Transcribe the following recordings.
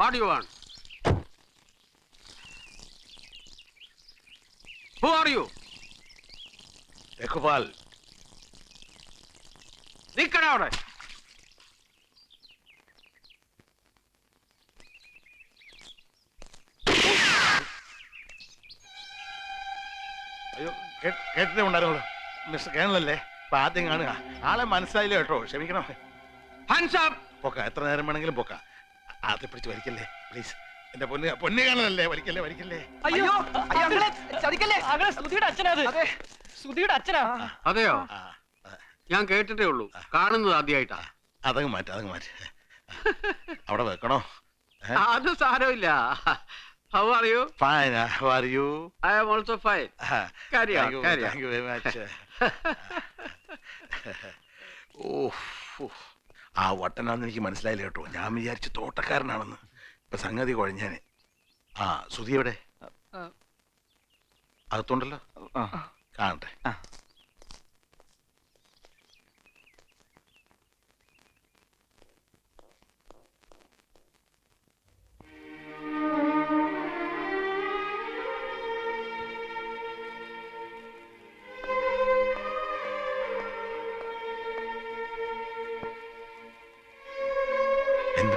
What you want who are you Raghupal. നിക്കണ അവിടെ. അയ്യോ കേട്ടിട്ടേ ഉണ്ടായിരുന്നുള്ളൂ. മിസ്റ്റർ കേണലല്ലേ? അപ്പൊ ആദ്യം കാണുക. ആളെ മനസ്സിലായില്ല കേട്ടോ? ക്ഷമിക്കണം. ഹാൻസ് അപ്പ് പൊക്ക. എത്ര നേരം വേണമെങ്കിലും പൊക്ക. ആദ്യം പിടിച്ച് വലിക്കല്ലേ പ്ലീസ് എന്റെ പൊന്ന് പൊന്നു കാണലല്ലേ വലിക്കല്ലേ വലിക്കല്ലേ. അയ്യോ അങ്ങളെ ചതിക്കല്ലേ? അങ്ങളെ സുധിയുടെ അച്ഛനാ അത്. അതെ സുധിയുടെ അച്ഛനാ അതെയോ? ഞാൻ കേട്ടിട്ടേ ഉള്ളൂ. കാണുന്നത് ആദ്യമായിട്ടാ അതങ്ങ് മാറ്റ അതങ്ങ് മാറ്റ. അവിടെ വെക്കണോ? അത് സാരമില്ല. How are you fine are you I am also fine Carry on, carry on. ഓ ആ വട്ടനാന്ന് എനിക്ക് മനസ്സിലായില്ല കേട്ടോ. ഞാൻ വിചാരിച്ച് തോട്ടക്കാരനാണെന്ന്. ഇപ്പൊ സംഗതി കുഴഞ്ഞാന്. ആ സുധി എവിടെ? അകത്തുണ്ടല്ലോ? കാണട്ടെ.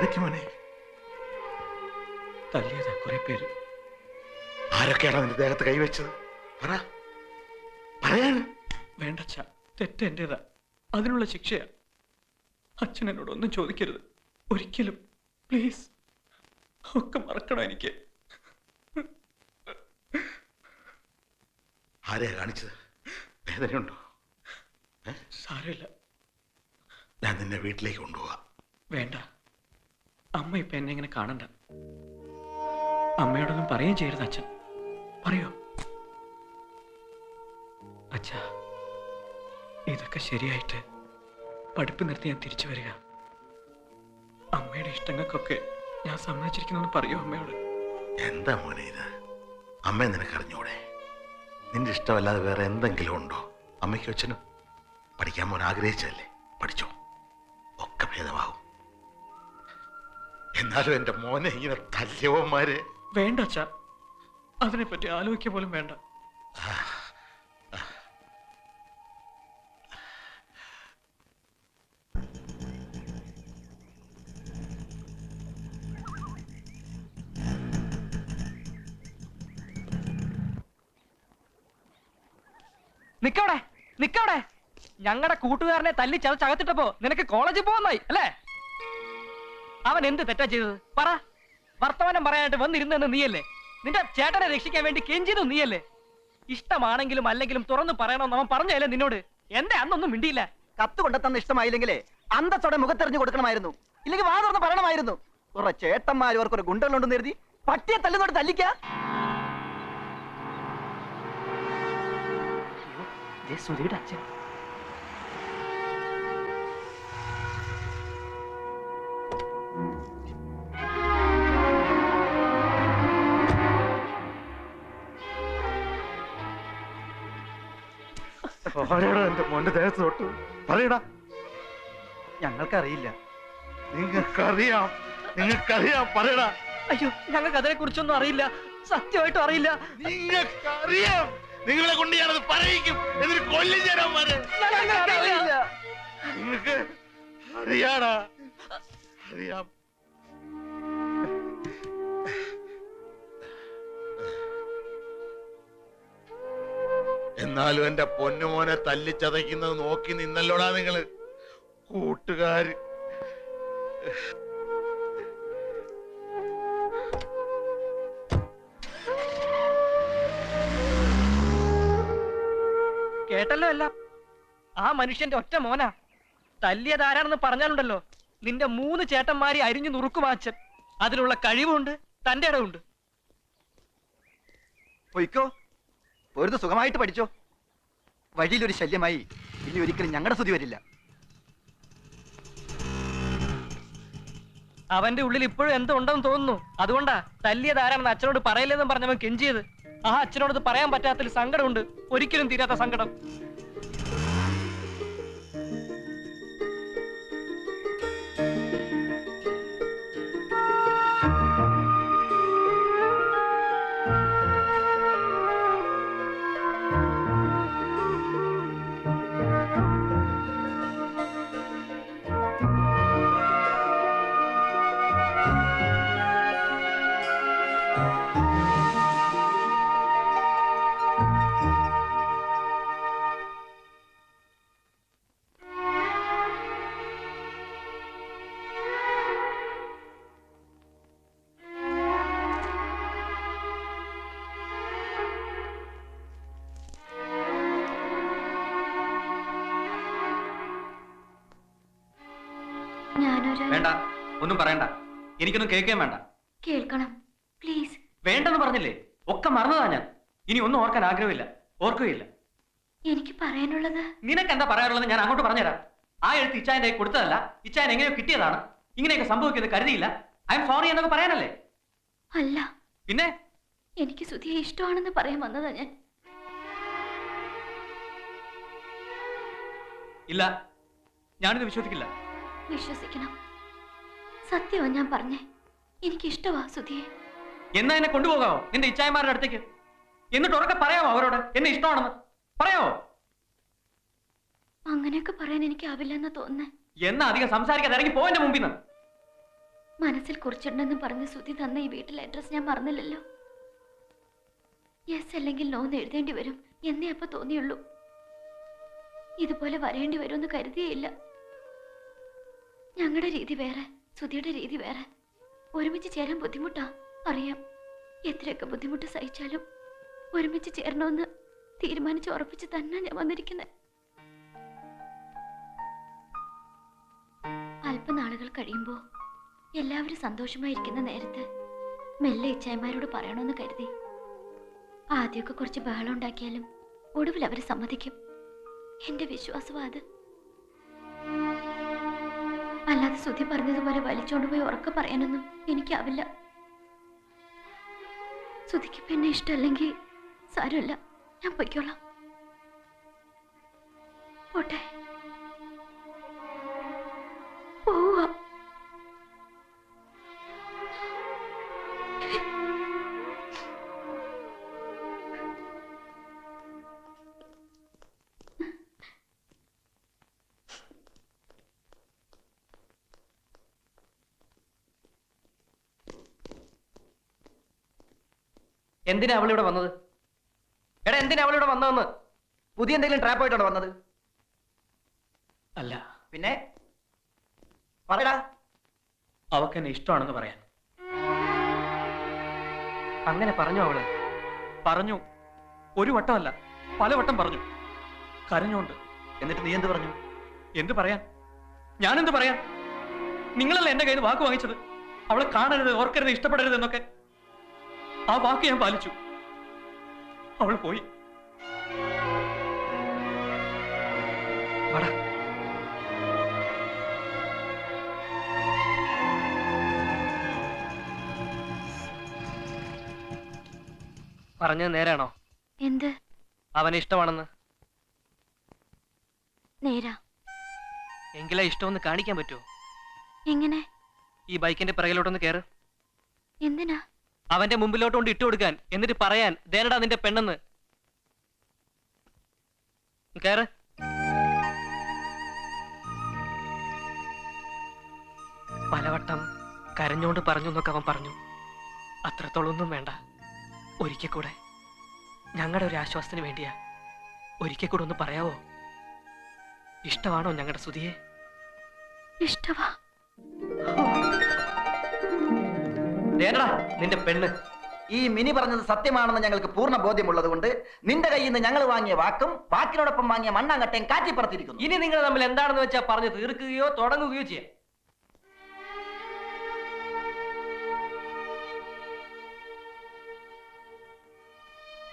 എന്തൊക്കെ മോനെ. തല്ലിയതാ കുറെ പേര്. ആരൊക്കെയാണ് നിന്റെ ദേഹത്ത് കൈവച്ചത്? പറ. പറയാണ് വേണ്ടച്ച തെറ്റ് എന്റേതാ. അതിനുള്ള ശിക്ഷയാ. അച്ഛൻ എന്നോട് ഒന്നും ചോദിക്കരുത്. ഒരിക്കലും പ്ലീസ് ഒക്കെ മറക്കണം എനിക്ക്? ആരെയാ കാണിച്ചത്? വേദനയുണ്ടോ? സാരമില്ല. ഞാൻ നിന്നെ വീട്ടിലേക്ക് കൊണ്ടുപോവാ. വേണ്ട. അമ്മ ഇപ്പൊ എന്നെ ഇങ്ങനെ കാണണ്ട. അമ്മയോടൊന്നും പറയുകയും ചെയ്യരുത് അച്ഛൻ. പറയോ? അച്ഛ ഇതൊക്കെ ശരിയായിട്ട് പഠിപ്പ് നിർത്തി ഞാൻ തിരിച്ചു വരിക. അമ്മയുടെ ഇഷ്ടങ്ങൾക്കൊക്കെ ഞാൻ സമ്മതിച്ചിരിക്കുന്നു പറയൂ അമ്മയോട്? എന്താ മോനെ ഇത്? അമ്മ നിനക്കറിഞ്ഞൂടെ നിന്റെ ഇഷ്ടമല്ലാതെ വേറെ എന്തെങ്കിലും ഉണ്ടോ? അമ്മയ്ക്കും അച്ഛനും പഠിക്കാൻ മോൻ ആഗ്രഹിച്ചതല്ലേ? പഠിച്ചോ? എന്നാലും എന്റെ മോനെ ഇങ്ങനെ തല്യവന്മാരെ വേണ്ട അച്ഛാ. അതിനെപ്പറ്റി ആലോചിക്ക പോലും വേണ്ട. നിക്കവിടെ നിക്കവിടെ. ഞങ്ങളുടെ കൂട്ടുകാരനെ തല്ലി ചതച്ചകത്തിട്ടപ്പോ നിനക്ക് കോളേജിൽ പോകുന്നായി അല്ലേ? അവൻ എന്ത് തെറ്റാ ചെയ്തത്? പറ. വർത്തമാനം പറയാനായിട്ട് വന്നിരുന്നെന്ന് നീയല്ലേ? നിന്റെ ചേട്ടനെ രക്ഷിക്കാൻ വേണ്ടി കെഞ്ചിയതും നീയല്ലേ? ഇഷ്ടമാണെങ്കിലും അല്ലെങ്കിലും തുറന്നു പറയണമെന്ന് അവൻ പറഞ്ഞല്ലേ നിന്നോട്? എന്റെ അന്നൊന്നും മിണ്ടിയില്ല. കത്ത് കൊണ്ടെത്തന്ന ഇഷ്ടമായില്ലെങ്കിലേ അന്തത്തോടെ മുഖത്തെറിഞ്ഞു കൊടുക്കണമായിരുന്നു. ഇല്ലെങ്കിൽ വാ തുറന്ന് പറയണമായിരുന്നു. കുറെ ചേട്ടന്മാർ ഇവർക്കൊരു ഗുണ്ടകളുണ്ടെന്ന് എഴുതി പട്ടിയെ തല്ലുന്നോട് തല്ലിക്ക. സുരയുടെ അച്ഛൻ എന്റെ മോന്റെ ദേഹത്ത് തൊട്ട്. പറയടാ. ഞങ്ങൾക്കറിയില്ല. നിങ്ങൾക്കറിയാം. നിങ്ങൾക്കറിയാം. പറയടാ. അയ്യോ ഞങ്ങൾക്ക് അതിനെ കുറിച്ചൊന്നും അറിയില്ല. സത്യമായിട്ടും അറിയില്ല. നിങ്ങൾക്കറിയാം. നിങ്ങളെ കൊണ്ട് ഞാനത് പറയിക്കും. എന്നിട്ട് കൊല്ലും ചേരാന്മാരെ നിങ്ങൾക്ക് അറിയാടാ. അറിയാം. എന്നാലും എന്റെ പൊന്നുമോനെ തല്ലിച്ചതയ്ക്കുന്നത് നോക്കി നിന്നല്ലോടാ നിങ്ങൾ. കൂട്ടുകാര്. കേട്ടല്ലോ അല്ല ആ മനുഷ്യന്റെ ഒറ്റ മോനാ. തല്ലിയതാരാണെന്ന് പറഞ്ഞാലുണ്ടല്ലോ. നിന്റെ മൂന്ന് ചേട്ടന്മാരെ അരിഞ്ഞു നുറുക്കുമാച്ചൻ അതിലുള്ള കഴിവുണ്ട് തന്റെ ഇടവുണ്ട്. പൊയ്ക്കോ. ഒരു സുഖമായിട്ട് പഠിച്ചോ. വഴിയിലൊരു ശല്യമായി ഇനി ഒരിക്കലും ഞങ്ങളുടെ സ്തുതി വരില്ല. അവന്റെ ഉള്ളിൽ ഇപ്പോഴും എന്തോ ഉണ്ടെന്ന് തോന്നുന്നു. അതുകൊണ്ടാ തല്ലിയത് ആരാണെന്ന് അച്ഛനോട് പറയില്ലെന്നും പറഞ്ഞവൻ കെഞ്ചിയത്. ആ അച്ഛനോട് പറയാൻ പറ്റാത്തതിൽ സങ്കടമുണ്ട്. ഒരിക്കലും തീരാത്ത സങ്കടം. ഒന്നും പറയണ്ട. എനിക്കൊന്നും കേൾക്കുകയും വേണ്ട. കേൾക്കണം. പ്ലീസ്. വേണ്ടെന്ന് പറഞ്ഞില്ലേ? ഒക്കെ മറന്നതാ ഞാൻ. ഇനി ഒന്നും ഓർക്കാൻ ആഗ്രഹമില്ല. ഓർക്കുകയില്ല. എനിക്ക് പറയാനുള്ളത്? നിനക്ക് എന്താ പറയാനുള്ളത് ഞാൻ അങ്ങോട്ട് പറഞ്ഞുതരാം. ആ എഴുത്ത് ഇച്ചായന്റെ കൊടുത്തതല്ല. ഇച്ചായൻ എങ്ങനെയോ കിട്ടിയതാണ്. ഇങ്ങനെയൊക്കെ സംഭവിക്കുന്നത് കരുതിയില്ല. ഐ എം സോറി എന്നൊക്കെ പറയാനല്ലേ? അല്ല. പിന്നെ? എനിക്ക് സുധിയെ ഇഷ്ടമാണെന്ന് പറയാൻ വന്നതാ ഞാൻ. ഇല്ല. ഞാനിത് വിശ്വസിക്കില്ല. വിശ്വസിക്കണം. സത്യമാ ഞാൻ പറഞ്ഞേ. എനിക്ക് ഇഷ്ടമാ സുധിയെ. എന്നാ എന്നെ കൊണ്ടുപോകാവോ? നിന്റെ ഇച്ചായമാരുടെ അടുത്തേക്ക്. എന്നിട്ട് ഉറക്കെ പറയാമോ അവരോട്? എന്നെ ഇഷ്ടമാണെന്ന്. പറയാമോ അങ്ങനെയൊക്കെ പറയാൻ എനിക്ക് ആവില്ലെന്ന് തോന്നുന്നേ. എന്നാ അധികം സംസാരിക്കാതെ ഇറങ്ങി പോവന്റെ മുമ്പിൽ നിന്ന് മനസ്സിൽ കുറിച്ചിട്ടുണ്ടെന്ന് പറഞ്ഞ് സുധി തന്ന ഈ വീട്ടിലെ അഡ്രസ് ഞാൻ മറന്നില്ലല്ലോ. യെസ് അല്ലെങ്കിൽ നോ എന്ന് എഴുതേണ്ടി വരും. എന്നേ അപ്പൊ തോന്നിയുള്ളൂ. ഇതുപോലെ വരേണ്ടി വരുമെന്ന് കരുതിയില്ല ഞങ്ങളുടെ രീതി വേറെ. സുധിയുടെ രീതി വേറെ. ഒരുമിച്ച് ചേരാൻ ബുദ്ധിമുട്ടാ. അറിയാം. എത്രയൊക്കെ ബുദ്ധിമുട്ട് സഹിച്ചാലും ഒരുമിച്ച് ചേരണമെന്ന് തീരുമാനിച്ച് ഉറപ്പിച്ച് തന്നെ ഞാൻ വന്നിരിക്കുന്നത് അല്പനാളുകൾ കഴിയുമ്പോൾ എല്ലാവരും സന്തോഷമായിരിക്കുന്ന നേരത്ത് മെല്ലെ ഇച്ചായമാരോട് പറയണമെന്ന് കരുതി. ആദ്യമൊക്കെ കുറച്ച് ബഹളം ഉണ്ടാക്കിയാലും ഒടുവിൽ അവർ സമ്മതിക്കും. എന്റെ വിശ്വാസവാദം അല്ലാതെ ശ്രുതി പറഞ്ഞതുപോലെ വലിച്ചോണ്ട് പോയി ഉറക്കെ പറയാനൊന്നും എനിക്കാവില്ല. ശ്രുതിക്ക് പിന്നെ ഇഷ്ടമല്ലെങ്കിൽ സാരമില്ല. ഞാൻ പൊയ്ക്കോളാം. പോട്ടെ. എന്തിനാ അവളിവിടെ വന്നത്? എടാ എന്തിനാ അവളിവിടെ വന്നതെന്ന്? പുതിയ എന്തെങ്കിലും ട്രാപ്പ് ആയിട്ടാണ് വന്നത്? അല്ല. പിന്നെ? പറയടാ. അവക്ക് എന്നെ ഇഷ്ടമാണെന്ന് പറയാൻ. അങ്ങനെ പറഞ്ഞു അവൾ? പറഞ്ഞു. ഒരു വട്ടമല്ല പലവട്ടം പറഞ്ഞു. കരഞ്ഞോണ്ട്. എന്നിട്ട് നീ എന്ത് പറഞ്ഞു? എന്ത് പറയാൻ? ഞാനെന്ത് പറയാൻ? നിങ്ങളല്ല എന്റെ കയ്യിൽ വാക്ക് വാങ്ങിച്ചത്? അവളെ കാണരുത് ഓർക്കരുത് ഇഷ്ടപ്പെടരുത് എന്നൊക്കെ. ആ വാക്ക് ഞാൻ പാലിച്ചു. അവൾ പോയി. വാടാ. പറഞ്ഞത് നേരാണോ? എന്ത്? അവനെ ഇഷ്ടമാണെന്ന്. നേരാ. എങ്കിലാ ഇഷ്ടമൊന്ന് കാണിക്കാൻ പറ്റുമോ എങ്ങനെ? ഈ ബൈക്കിന്റെ പിറകിലോട്ടൊന്ന് കയറ് എന്തിനാ? അവന്റെ മുമ്പിലോട്ട് കൊണ്ട് ഇട്ടു കൊടുക്കാൻ. എന്നിട്ട് പറയാൻ ദേനടാ നിന്റെ പെണ്ണെന്ന്. കയറ്. പലവട്ടം കരഞ്ഞോണ്ട് പറഞ്ഞു എന്നൊക്കെ അവൻ പറഞ്ഞു. അത്രത്തോളൊന്നും വേണ്ട. ഒരിക്കൽ കൂടെ. ഞങ്ങളുടെ ഒരു ആശ്വാസത്തിന് വേണ്ടിയാ. ഒരിക്കൽ കൂടെ ഒന്ന് പറയാവോ? ഇഷ്ടമാണോ ഞങ്ങളുടെ സുധിയെ? ഇഷ്ടവാ. ദേനടാ നിന്റെ പെണ്ണ്. ഈ മിനി പറഞ്ഞത് സത്യമാണെന്ന് ഞങ്ങൾക്ക് പൂർണ ബോധ്യമുള്ളത് കൊണ്ട് നിന്റെ കയ്യിൽ നിന്ന് ഞങ്ങൾ വാങ്ങിയ വാക്കും വാക്കിനോടൊപ്പം വാങ്ങിയ മണ്ണാങ്കട്ടയും കാറ്റിപ്പറത്തിരിക്കുന്നു. ഇനി നിങ്ങൾ തമ്മിൽ എന്താണെന്ന് വെച്ചാൽ പറഞ്ഞു തീർക്കുകയോ തുടങ്ങുകയോ ചെയ്യാം.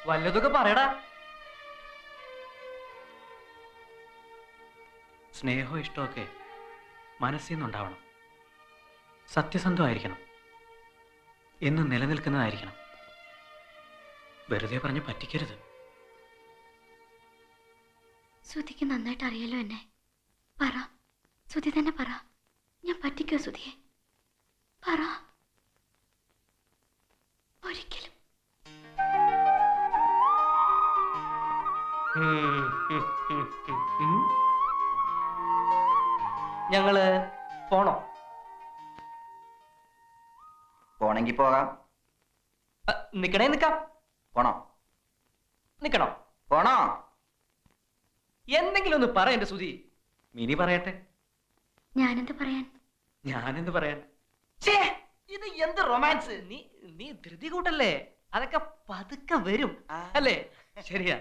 വല്ലതൊക്കെ പറയടാ. സ്നേഹവും ഇഷ്ടമൊക്കെ മനസ്സിൽ നിന്നുണ്ടാവണം. സത്യസന്ധമായിരിക്കണം. എന്ന് നിലനിൽക്കുന്നതായിരിക്കണം. വെറുതെ പറഞ്ഞ് പറ്റിക്കരുത്. ശ്രുതിക്ക് നന്നായിട്ട് അറിയാലോ എന്നെ. പറ. ശ്രുതി തന്നെ പറ. ഞാൻ പറ്റിക്കോ ശ്രുതിയെ? പറ. ഒരിക്കലും. ഞങ്ങൾ പോണോ? പോണെങ്കി പോകാം. നിക്കണേ നിക്കാം. പോണോ? നിക്കണോ? പോണോ? എന്തെങ്കിലും ഒന്ന് പറ എന്റെ സുധി. മിനി പറയട്ടെ. ഞാനെന്ത് പറയാൻ? ഞാനെന്ത് പറയാൻ? ഛേ, ഇത് എന്ത് റൊമാൻസ്? നീ നീ ധൃതി കൂട്ടല്ലേ? അതൊക്കെ പതുക്കെ വരും. അല്ലേ? ശരിയാ.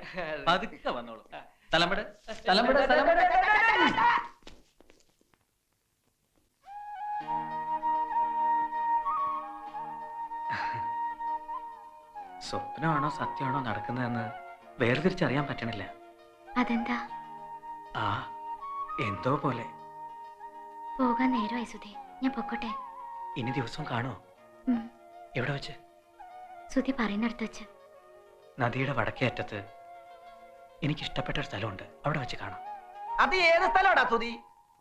പതുക്കെ വന്നോളൂ. തലമുട തലമുട സ്ഥലം സ്വപ്നമാണോ സത്യമാണോ നടക്കുന്നതെന്ന് വേർതിരിച്ചറിയാൻ പറ്റണില്ല. അതെന്താ? ആ എന്തോ പോലെ. പോകാൻ നേരമായി സുധി. ഞാൻ പൊക്കോട്ടെ. ഇനി ദിവസവും കാണോ എവിടെ വെച്ച്? സുധി പറയുന്നിടത്ത് വെച്ച്. നദിയുടെ വടക്കേ അറ്റത്ത്. എനിക്ക് ഇഷ്ടപ്പെട്ട ഒരു സ്ഥലമുണ്ട്. അവിടെ വെച്ച് കാണാം. അത് ഏത് സ്ഥലമാടാ സുധി?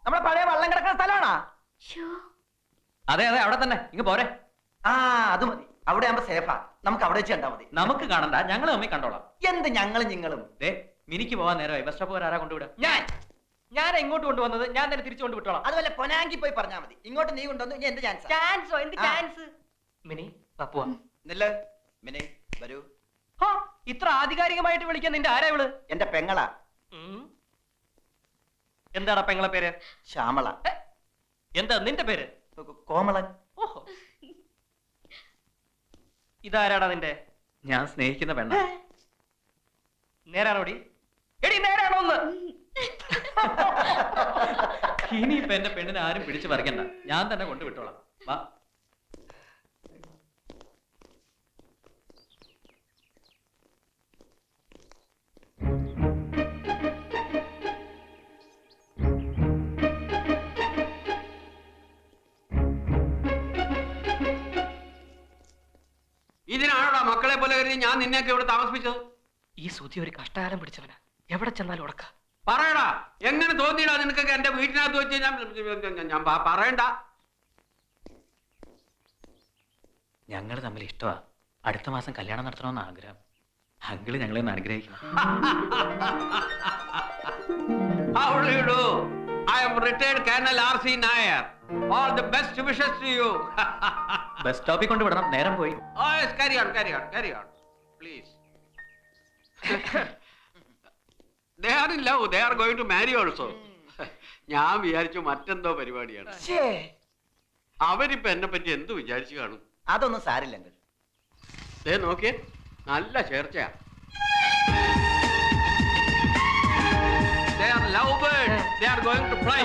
നമ്മുടെ പഴയ വള്ളം കിടക്കുന്ന സ്ഥലമാണാ? അതെ അതെ അവിടെ തന്നെ. ഇങ്ങ് പോരെ. ആ അത് മതി. അവിടെ ആകുമ്പോ സേഫാ. നമുക്ക് അവിടെ വെച്ച് കണ്ടാ മതി. നമുക്ക് കാണണ്ട ഞങ്ങൾ തമ്മിൽ കണ്ടോളാം. എന്ത് ഞങ്ങളും നിങ്ങളും? ദേ മിനിക്ക് പോവാൻ നേരമായി. ബസ് സ്റ്റോപ്പ് ആരാ കൊണ്ടുവിടുക ഞാൻ. ഞാൻ എങ്ങോട്ട് കൊണ്ടുവന്നത്? ഞാൻ തന്നെ തിരിച്ചു കൊണ്ട് വിട്ടോളാം അതുപോലെ പൊനാങ്കി പോയി പറഞ്ഞാ മതി. ഇങ്ങോട്ട് നീ കൊണ്ടുവന്നു ഇനി എന്റെ ചാൻസ് ചാൻസോ എന്ത് ചാൻസ് മിനി പപ്പു നില്ല്. മിനി വരൂ. ഹാ ഇത്ര ആധികാരികമായിട്ട് വിളിക്കാൻ നിന്റെ ആരാ ഇവൾ? എന്റെ പെങ്ങളാ. എന്താണ് എന്താടാ പെങ്ങളെ പേര്? ശ്യാമള. എന്താ നിന്റെ പേര്? കോമളൻ. ഓഹോ. ഇതാരാടാ നിന്റെ? ഞാൻ സ്നേഹിക്കുന്ന പെണ്ണ. നേരാണോടി എടി നേരാണോ ഒന്ന്? ഇനിയിപ്പൊ എന്റെ പെണ്ണിനെ ആരും പിടിച്ചു പറിക്കണ്ട. ഞാൻ തന്നെ കൊണ്ടുവിട്ടോളാം. വാ. മക്കളെ പോലെ കരുതി ഞാൻ നിന്നെയൊക്കെ ഇവിടെ താമസിപ്പിച്ചത്. ഈ സുധി ഒരു കഷ്ടകാലം പിടിച്ചവനാ. എവിടെ ചെന്നാലും ഉടക്ക പറയടാ എങ്ങനെ തോന്നിയിടാ നിനക്കൊക്കെ എന്റെ വീട്ടിനകത്ത് വെച്ച് ഞാൻ ഞാൻ- പ- പറയണ്ട. ഞങ്ങൾ തമ്മിൽ ഇഷ്ടമാ അടുത്ത മാസം കല്യാണം നടത്തണമെന്ന് ആഗ്രഹം. അങ്കിൾ ഞങ്ങളെ ഒന്ന് അനുഗ്രഹിക്കണം. How do? I am retired Colonel R.C. Nair. All the best wishes to you. Bus സ്റ്റോപ്പിൽ കൊണ്ട് വിടണം നേരം പോയി oh, yes, carry on, carry on, carry on. Please. they are in love. They are going to marry also. ഞാൻ വിചാരിച്ചു മറ്റെന്തോ പരിപാടിയാണ് അവരിപ്പോ എന്നെ പറ്റി എന്ത് വിചാരിച്ചു കാണും അതൊന്നും സാരില്ല ദേ നോക്കിയേ നല്ല ചേർച്ചയാ They are going to fly.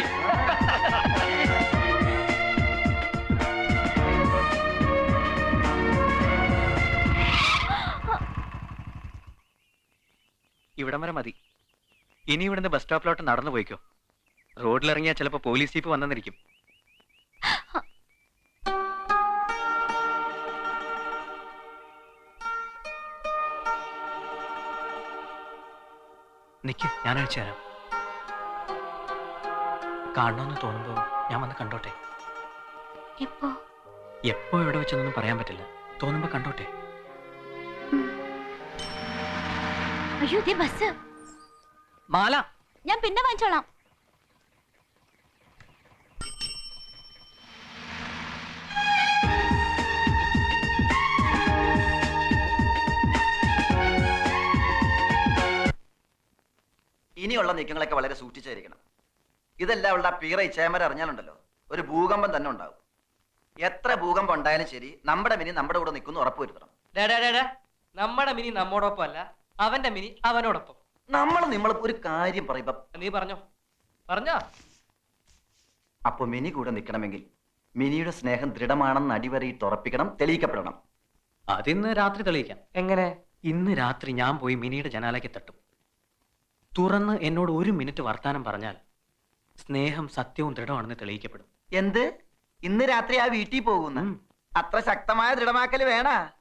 ഇവിടം വരെ മതി. ഇനി ഇവിടുന്ന് ബസ് സ്റ്റോപ്പിലോട്ട് നടന്നു പോയിക്കോ. റോഡിലിറങ്ങിയാൽ ചിലപ്പോൾ പോലീസ് ജീപ്പ് വന്നെന്നിരിക്കും. നിക്ക് ഞാൻ അയച്ചു തരാം. കാണണമെന്ന് തോന്നുമ്പോൾ ഞാൻ വന്ന് കണ്ടോട്ടെ? എപ്പോ? എപ്പോ എവിടെ വെച്ചെന്നൊന്നും പറയാൻ പറ്റില്ല. തോന്നുമ്പോ കണ്ടോട്ടെ? അയ്യോ ദേ ബസ് മാല. ഞാൻ പിന്നെ വാങ്ങിച്ചോളാം. ഇനിയുള്ള നീക്കങ്ങളൊക്കെ വളരെ സൂക്ഷിച്ചായിരിക്കണം. ഇതെല്ലാം അവളുടെ ആ പീറ ഇച്ചേമര അറിഞ്ഞാലുണ്ടല്ലോ. ഒരു ഭൂകമ്പം തന്നെ ഉണ്ടാവും. എത്ര ഭൂകമ്പം ഉണ്ടായാലും ശരി നമ്മുടെ മിനി നമ്മുടെ കൂടെ നിൽക്കുന്നു ഉറപ്പുവരുത്തണം. Day, day, day, day. നമ്മുടെ മിനി നമ്മോടൊപ്പം അല്ല അവന്റെ മിനി അവനോടൊപ്പം. നമ്മൾ നമ്മൾ ഒരു കാര്യം പറയുമ്പോ നീ പറഞ്ഞോ. പറഞ്ഞോ. അപ്പൊ മിനി കൂടെ നിൽക്കണമെങ്കിൽ മിനിയുടെ സ്നേഹം ദൃഢമാണെന്ന് അടിവരയിട്ട് ഉറപ്പിക്കണം തെളിയിക്കപ്പെടണം. അതിന്ന് രാത്രി തെളിയിക്കാം. എങ്ങനെ? ഇന്ന് രാത്രി ഞാൻ പോയി മിനിയുടെ ജനാലയ്ക്ക് തട്ടും. തുറന്ന് എന്നോട് ഒരു മിനിറ്റ് വർത്താനം പറഞ്ഞാൽ സ്നേഹം സത്യവും ദൃഢമാണെന്ന് തെളിയിക്കപ്പെടും. എന്ത്? ഇന്ന് രാത്രി ആ വീട്ടിൽ പോകുന്ന. അത്ര ശക്തമായ ദൃഢമാക്കൽ വേണ?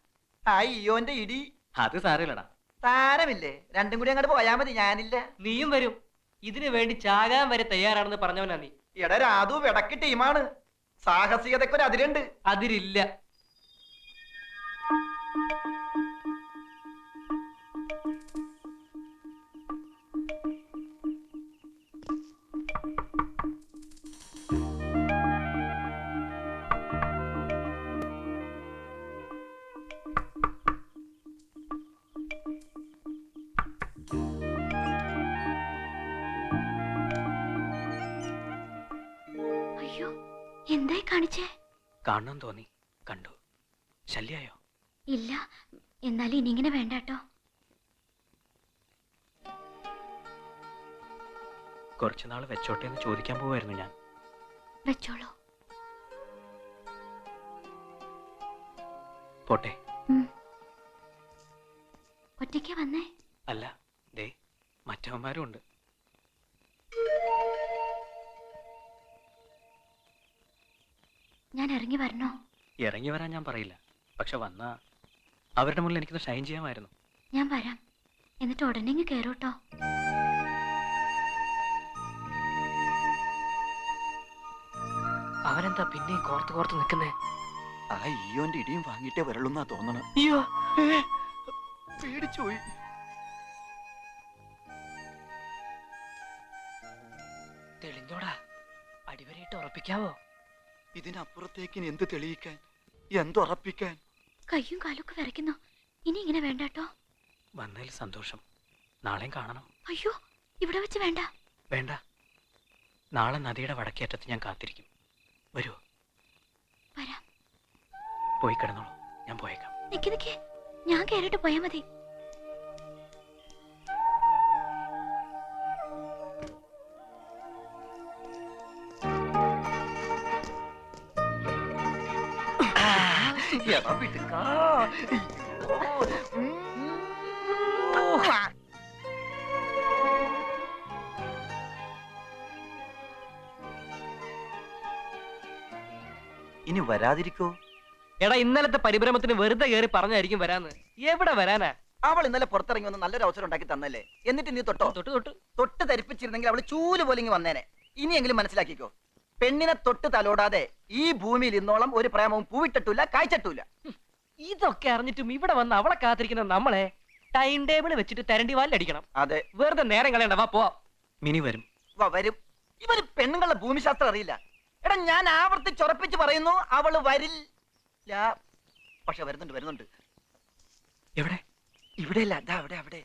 അയ്യോന്റെ ഇടി. അത് സാരമില്ലടാ. താരമില്ലേ രണ്ടും കൂടി അങ്ങോട്ട് പോയാ മതി ഞാനില്ല. നീയും വരും. ഇതിനു വേണ്ടി ചാകാൻ വരെ തയ്യാറാണെന്ന് പറഞ്ഞവനാ നീ. എടാ രാധു വിടക്ക് ടീമാണ്. സാഹസികതക്കൊരു അതിരുണ്ട്. അതിരില്ല. തോന്നി. കണ്ടു. ശല്യായോ? ഇല്ല. എന്നാലും ഇനിങ്ങനെ വേണ്ടാട്ടോ വേണ്ട കേട്ടോ. കുറച്ചുനാൾ വെച്ചോട്ടെ എന്ന് ചോദിക്കാൻ പോവായിരുന്നു ഞാൻ. വെച്ചോളൂ. പോട്ടെ. ഒറ്റയ്ക്ക് ഒറ്റയ്ക്കാ വന്നേ? അല്ല ദേ മറ്റവന്മാരും ഉണ്ട്. ഞാൻ ഇറങ്ങി വരണോ? ഇറങ്ങി വരാൻ ഞാൻ പറയില്ല. പക്ഷെ വന്നാ അവരുടെ മുന്നിൽ എനിക്കൊന്ന് ഷൈൻ ചെയ്യാമായിരുന്നു. ഞാൻ വരാം. എന്നിട്ട് ഉടനെ ഇങ്ങ് കേറൂട്ടോ. അവനെന്താ പിന്നെ കോർത്ത് കോർത്ത് നിൽക്കുന്നേ? ആ ഈയോന്റെ ഇടിയും വാങ്ങിയിട്ടേ വരളുന്നാ തോന്നണം. അയ്യോ. പേടിച്ചുപോയി. തെളിഞ്ഞോടാ. അടിവരയിട്ട് ഉറപ്പിക്കാവോ? ഇതിനപ്പുറത്തേക്ക് എന്ത് തെളിയിക്കാൻ? എന്തുറപ്പിക്കാൻ? കയ്യും കാലൊക്കെ വിറയ്ക്കുന്നു. ഇനി ഇങ്ങനെ വേണ്ട കേട്ടോ വന്നതിൽ സന്തോഷം. നാളെയും കാണണം. അയ്യോ ഇവിടെ വെച്ച് വേണ്ട. വേണ്ട. നാളെ നദിയുടെ വടക്കേറ്റത്ത് ഞാൻ കാത്തിരിക്കും. വരൂ. വരാം. പോയി കിടന്നോളൂ. ഞാൻ പോയേക്കാം. നിക്ക് നിക്ക്. ഞാൻ കേറിട്ട് പോയാ മതി. ഇനി വരാതിരിക്കോ? എടാ ഇന്നലത്തെ പരിഭ്രമത്തിന് വെറുതെ കയറി പറഞ്ഞായിരിക്കും വരാന്ന്. എവിടെ വരാനാ? അവൾ ഇന്നലെ പുറത്തിറങ്ങി വന്ന് നല്ലൊരു അവസരം ഉണ്ടാക്കി തന്നല്ലേ? എന്നിട്ട് നീ തൊട്ടോ? തൊട്ട് തൊട്ട്. തൊട്ട് ധരിപ്പിച്ചിരുന്നെങ്കിൽ അവൾ ചൂൽ പോലെ ഇങ്ങ് വന്നേനെ. ഇനിയെങ്കിലും മനസ്സിലാക്കിക്കോ പെണ്ണിനെ തൊട്ട് തലോടാതെ ഈ ഭൂമിയിൽ ഇന്നോളം ഒരു പ്രേമവും പൂവിട്ടിട്ടില്ല കായ്ച്ചിട്ടില്ല. ഇതൊക്കെ അറിഞ്ഞിട്ടും ഇവിടെ വന്ന് അവളെ കാത്തിരിക്കുന്ന നമ്മളെ ടൈം ടേബിൾ വെച്ചിട്ട് തരണ്ടി വാലടിക്കണം അതെ. വെറുതെ നേരം കളയണ്ട വാ പോവാം. മിനി വരും. വാ, വരും. ഇവർ പെണ്ണുങ്ങളുടെ ഭൂമിശാസ്ത്രം അറിയില്ല. എടാ ഞാൻ ആവർത്തിച്ചുറപ്പിച്ച് പറയുന്നു അവൾ വരില്ല. പക്ഷെ വരുന്നുണ്ട് വരുന്നുണ്ട്. എവിടെ? ഇവിടെയല്ല അതാ അവിടെ അവിടെ.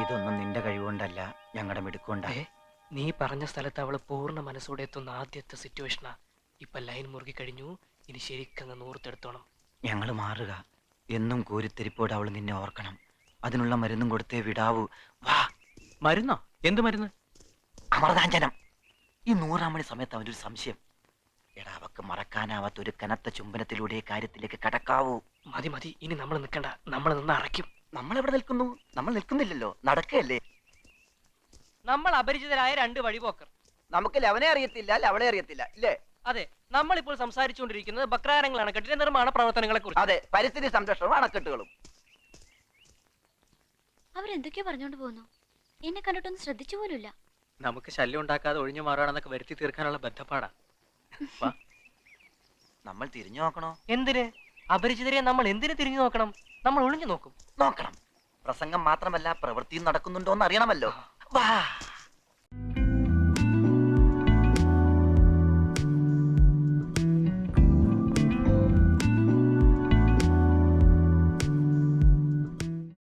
ഇതൊന്നും നിന്റെ കഴിവുകൊണ്ടല്ല ഞങ്ങളുടെ മിടുക്കൊണ്ടായേ നീ പറഞ്ഞ സ്ഥലത്ത് അവൾ പൂർണ മനസ്സോടെ എത്തുന്ന ആദ്യത്തെ സിറ്റുവേഷനാ ഇപ്പൊ ലൈൻ മുറുകി കഴിഞ്ഞു. ഇനി ശരിക്കങ്ങ് നൂർത്തെടുത്തോണം. ഞങ്ങൾ മാറുക. എന്നും കൂരിത്തെരിപ്പോട് അവൾ നിന്നെ ഓർക്കണം. അതിനുള്ള മരുന്നും കൊടുത്തേ വിടാവൂ. വാ. മരുന്നോ? എന്ത് മരുന്ന്? അമൃതാഞ്ജനം. ഈ നൂറാം മണി സമയത്ത് അവനൊരു സംശയം. എടാ അവക്ക് മറക്കാനാവാത്ത ഒരു കനത്ത ചുംബനത്തിലൂടെ കാര്യത്തിലേക്ക് കടക്കാവൂ. മതി മതി. ഇനി നമ്മൾ നിൽക്കണ്ട നമ്മൾ നിന്ന് അറയ്ക്കും. നമ്മൾ എവിടെ നിൽക്കുന്നു? നമ്മൾ നിൽക്കുന്നില്ലല്ലോ. നടക്കല്ലേ നമ്മൾ അപരിചിതരായ രണ്ട് വഴിപോക്കർ. നമുക്ക് ലവനെ അറിയത്തില്ല? ലവളെ അറിയത്തില്ല? ഇല്ലേ? അതെ നമ്മൾ ഇപ്പോൾ സംസാരിച്ചുകൊണ്ടിരിക്കുന്നത് ബക്രാരങ്ങൾ അണക്കെട്ടിന്റെ നിർമ്മാണ പ്രവർത്തനങ്ങളെ കുറിച്ച് അതെ പരിസ്ഥിതി സംരക്ഷണവും അണക്കെട്ടുകളും. അവരെന്തൊക്കെയോ പറഞ്ഞോണ്ട് പോകുന്നു? എന്നെ കണ്ടിട്ടൊന്നും ശ്രദ്ധിച്ചു പോലുമില്ല. നമുക്ക് ശല്യം ഉണ്ടാക്കാതെ ഒഴിഞ്ഞു മാറുകയാണെന്നൊക്കെ വരുത്തി തീർക്കാനുള്ള ബന്ധപ്പാടാ. വാ. നമ്മൾ തിരിഞ്ഞു നോക്കണോ? എന്തിന്? അപരിചിതരെ നമ്മൾ എന്തിനു തിരിഞ്ഞു നോക്കണം? നമ്മൾ ഒളിഞ്ഞു നോക്കും. നോക്കണം. പ്രസംഗം മാത്രമല്ല പ്രവൃത്തിയും നടക്കുന്നുണ്ടോ എന്ന് അറിയണമല്ലോ വാ.